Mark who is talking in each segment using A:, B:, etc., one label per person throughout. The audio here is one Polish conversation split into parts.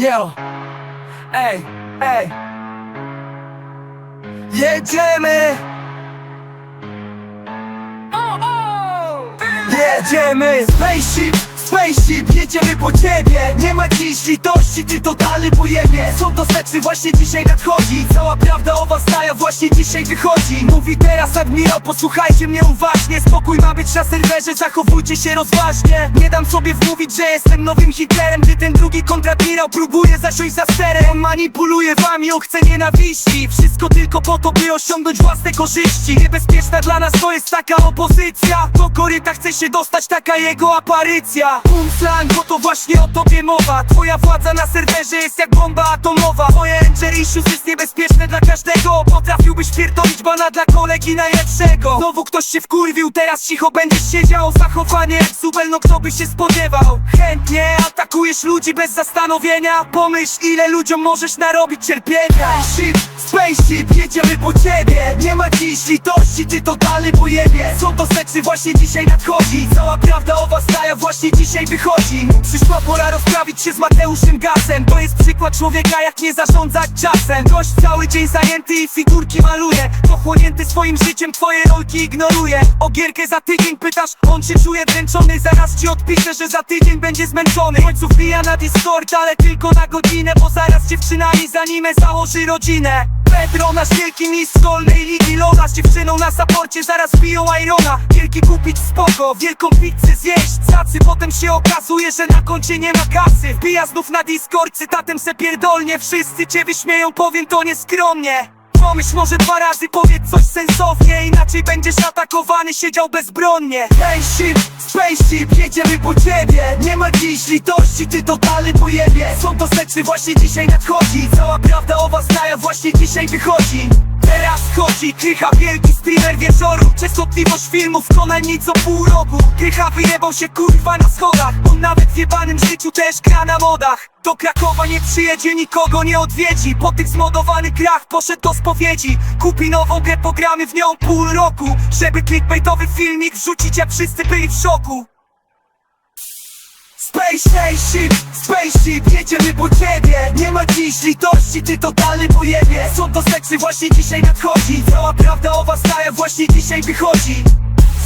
A: Yo, ej, ej Jedziemy Jedziemy Spaceship, spaceship, jedziemy po ciebie. Nie ma dziś litości, ty totalny pojemie Są to seksy, właśnie dzisiaj nadchodzi. Cała prawda o was staja właśnie dzisiaj wychodzi. Mówi teraz admirał, posłuchajcie mnie uważnie. Spokój ma być na serwerze, zachowujcie się rozważnie. Nie dam sobie wmówić, że jestem nowym Hitlerem. Gdy ten drugi kontradmirał próbuje zasiąść za sterem. On manipuluje wami, on chce nienawiści. Wszystko tylko po to, by osiągnąć własne korzyści. Niebezpieczna dla nas to jest taka opozycja. Do koryta chce się dostać, taka jego aparycja Slang, bo to właśnie o tobie mowa. Twoja władza na serwerze jest jak bomba atomowa. Twoje Ranger issues jest niebezpieczne dla każdego. Potrafiłbyś pierdolić bana dla kolegi najlepszego. Znowu ktoś się wkurwił, teraz cicho będziesz siedział. Zachowanie jak subel, no kto by się spodziewał? Chętnie atakujesz ludzi bez zastanowienia. Pomyśl ile ludziom możesz narobić cierpienia. Shit, spaceship, jedziemy po ciebie. Nie ma dziś litości, ty totalny pojebie. Są to seksy, właśnie dzisiaj nadchodzi. Cała prawda o was staja właśnie dzisiaj wychodzi. Przyszła pora rozprawić się z Mateuszem Gasem. To jest przykład człowieka jak nie zarządzać czasem. Gość cały dzień zajęty i figurki maluje Pochłonięty swoim życiem twoje rolki ignoruje O gierkę za tydzień pytasz, on się czuje dręczony Zaraz ci odpisze, że za tydzień będzie zmęczony. W końcu wbija na Discord, ale tylko na godzinę Bo zaraz dziewczyna i za nim założy rodzinę Pedro, nasz wielki mistrz szkolnej ligi Lola Z dziewczyną na saporcie zaraz biją Irona. Wielki kupić spoko, wielką pizzę zjeść. Cacy, potem się okazuje, że na koncie nie ma kasy. Wbija znów na Discord, cytatem se pierdolnie. Wszyscy cię wyśmieją, powiem to nieskromnie Pomyśl może dwa razy, powiedz coś sensownie Inaczej będziesz atakowany, siedział bezbronnie. Hey shit, spaceship, jedziemy po ciebie. Nie ma dziś litości, ty totalny pojebie. Są to seksy, właśnie dzisiaj nadchodzi. Cała prawda o was staja właśnie dzisiaj wychodzi Teraz chodzi Krycha wielki streamer wieczoru. Częstotliwość filmów to najmniej co pół roku. Krycha wyjebał się kurwa na schodach. On nawet w jebanym życiu też gra na modach. Do Krakowa nie przyjedzie, nikogo nie odwiedzi. Po tych zmodowanych grach poszedł do spowiedzi. Kupi nową grę, pogramy w nią pół roku. Żeby clickbaitowy filmik wrzucić jak wszyscy byli w szoku Spaceship, spaceship, jedziemy po ciebie. Nie ma dziś litości, ty totalny pojebie. Są to seksy, właśnie dzisiaj nadchodzi. Cała prawda o was staja właśnie dzisiaj wychodzi.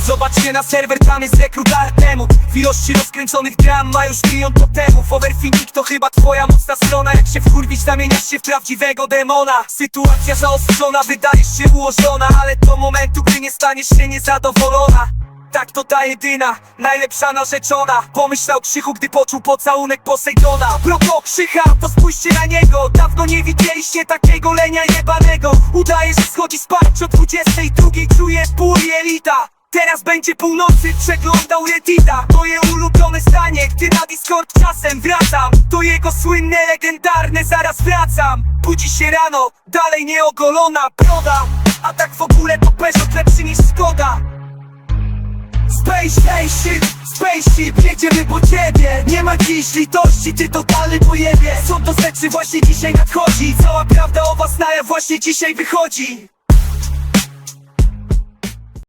A: Zobaczcie na serwer, tam jest rekrut Artemu. W ilości rozkręconych dram ma już milion totemów. Overthinking to chyba twoja mocna strona. Jak się wkurwić, zamieniasz się w prawdziwego demona. Sytuacja zaostrzona, wydajesz się ułożona Ale do momentu, gdy nie staniesz się niezadowolona tak to ta jedyna, najlepsza narzeczona. Pomyślał Krzychu, gdy poczuł pocałunek Posejdona. A Krzycha, to spójrzcie na niego. Dawno nie widzieliście takiego lenia jebanego. Udaje, że schodzi spać o 22 Czuje pół jelita. Teraz będzie północy, przeglądał Reddita. Moje ulubione zdanie, gdy na Discord czasem wracam. To jego słynne, legendarne, zaraz wracam. Budzi się rano, dalej nieogolona broda. A tak w ogóle to Peugeot lepszy niż Skoda Spaceship, spaceship, jedziemy po ciebie. Nie ma dziś litości, ty totalny pojebie? Są to seksy, właśnie dzisiaj nadchodzi. Cała prawda o was staja właśnie dzisiaj wychodzi